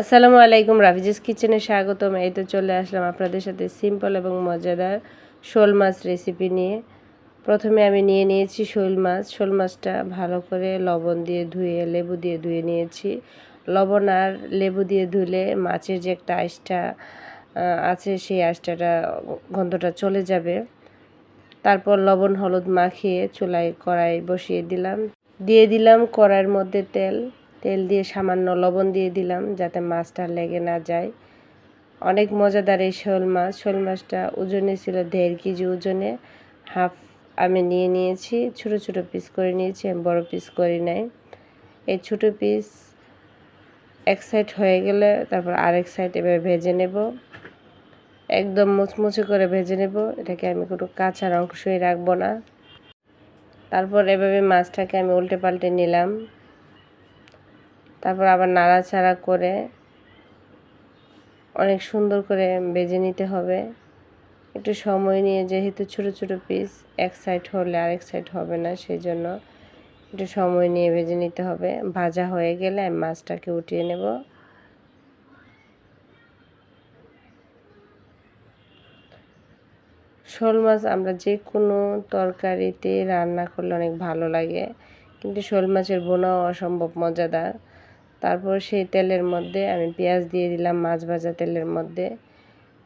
আসসালামু আলাইকুম, রাফিজিস কিচেনে স্বাগতম। এই তো চলে আসলাম আপনাদের সাথে সিম্পল এবং মজাদার শোল মাছ রেসিপি নিয়ে। প্রথমে আমি নিয়ে নিয়েছি শোল মাছ। শোল মাছটা ভালো করে লবণ দিয়ে ধুয়ে, লেবু দিয়ে ধুয়ে নিয়েছি। লবণ আর লেবু দিয়ে ধুলে মাছের যে একটা আইসটা আছে সেই আইসটাটা গন্ধটা চলে যাবে। তারপর লবণ, হলুদ মাখিয়ে চুলায় কড়াই বসিয়ে দিলাম। দিয়ে দিলাম কড়াইয়ের মধ্যে তেল। তেল দিয়ে সামান্য লবণ দিয়ে দিলাম যাতে মাছটা লেগে না যায়। অনেক মজাদার এই শোল মাছ। শোল মাছটা ওজনে ছিল দেড় কেজি ওজনে। হাফ আমি নিয়ে নিয়েছি। ছোট ছোট পিস করে নিয়েছি, আমি বড় পিস করি নাই। এই ছোট পিস এক সাইড হয়ে গেলে তারপর আরেক সাইড এভাবে ভেজে নেব। একদম মুচমুচে করে ভেজে নেব। এটাকে আমি কোনো কাঁচার অংশই রাখব না। তারপর এভাবে মাছটাকে আমি উল্টে পাল্টে নিলাম। তারপর আবার নাড়াচাড়া করে অনেক সুন্দর করে বেজে নিতে হবে। একটু সময় নিয়ে যেহেতু ছোট ছোট পিস এক সাইড হলে আরেক সাইড হবে না সেই জন্য একটু সময় নিয়ে ভেজে নিতে হবে। ভাজা হয়ে গেলে আমি মাছটাকে উঠিয়ে নেব। শোল মাছ আমরা যে কোনো তরকারিতে রান্না করলে অনেক ভালো লাগে, কিন্তু শোল মাছের বোনাও অসম্ভব মজাদার। তারপর সেই তেলের মধ্যে আমি পেঁয়াজ দিয়ে দিলাম, মাছ ভাজা তেলের মধ্যে।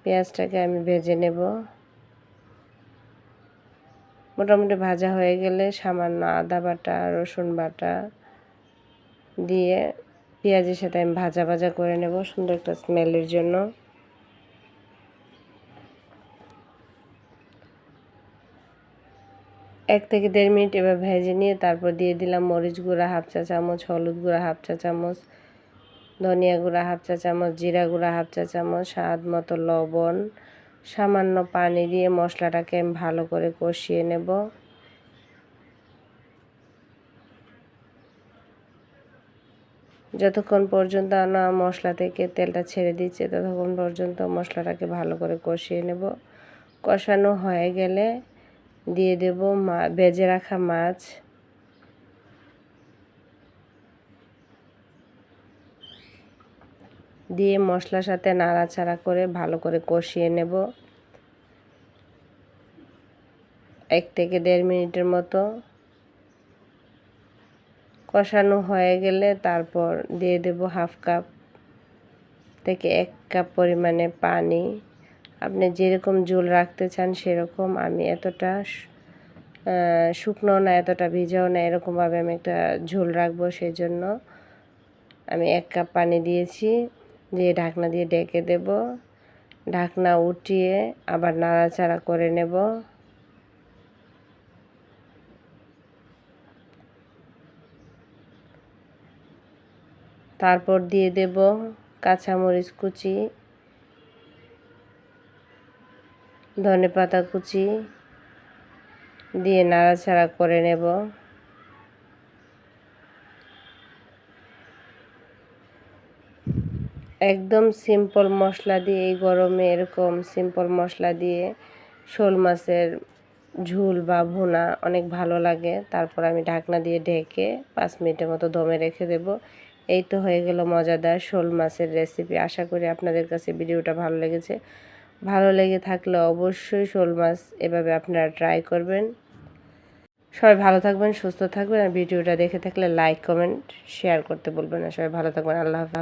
পেঁয়াজটাকে আমি ভেজে নেব। মোটামুটি ভাজা হয়ে গেলে সামান্য আদা বাটা, রসুন বাটা দিয়ে পেঁয়াজের সাথে আমি ভাজা ভাজা করে নেব সুন্দর একটা স্মেলের জন্য। এক থেকে দেড় মিনিট এবার ভেজে নিয়ে তারপর দিয়ে দিলাম মরিচ গুঁড়া, হাফ চা চামচ, হলুদ গুঁড়া, হাফ চা চামচ, ধনিয়া গুঁড়া, হাফ চা চামচ, জিরা গুঁড়া, হাফ চা চামচ, স্বাদ মতো লবণ। সামান্য পানি দিয়ে মশলাটাকে আমি ভালো করে কষিয়ে নেব। যতক্ষণ পর্যন্ত না মশলা থেকে তেলটা ছেড়ে দিচ্ছে, ততক্ষণ পর্যন্ত মশলাটাকে ভালো করে কষিয়ে নেব। কষানো হয়ে গেলে দিয়ে দেব মা বেজে রাখা মাছ। দিয়ে মশলার সাথে নাড়াচাড়া করে ভালো করে কষিয়ে নেব। এক থেকে দেড় মিনিটের মতো। কষানো হয়ে গেলে তারপর দিয়ে দেব হাফ কাপ থেকে এক কাপ পরিমাণে পানি। আপনি যেরকম ঝোল রাখতে চান সেরকম আমি এতটা শুকনো না, এতটা ভিজাও না, এরকমভাবে আমি একটা ঝোল রাখব সেই জন্য আমি এক কাপ পানি দিয়েছি, দিয়ে ঢাকনা দিয়ে ডেকে দেব। ঢাকনা উঠিয়ে আবার নাড়াচাড়া করে নেব। তারপর দিয়ে দেব কাঁচামরিচ কুচি। ধনে পাতা কুচি দিয়ে নাড়াচাড়া করে নেব। একদম সিম্পল মশলা দিয়ে, এই গরমে এরকম সিম্পল মশলা দিয়ে শোল মাছের ঝুল বা ভুনা অনেক ভালো লাগে। তারপর আমি ঢাকনা দিয়ে ঢেকে পাঁচ মিনিটের মতো দমে রেখে দেব। এই তো হয়ে গেল মজাদার শোল মাছের রেসিপি আশা করি আপনাদের কাছে ভিডিওটা ভালো লেগেছে। ভালো লেগে থাকলে অবশ্যই শোল মাছ এভাবে আপনারা ট্রাই করবেন। সবাই ভালো থাকবেন, সুস্থ থাকবেন, আর ভিডিওটা দেখে থাকলে লাইক কমেন্ট শেয়ার করতে বলবেন না। সবাই ভালো থাকবেন, আল্লাহ হাফিজ।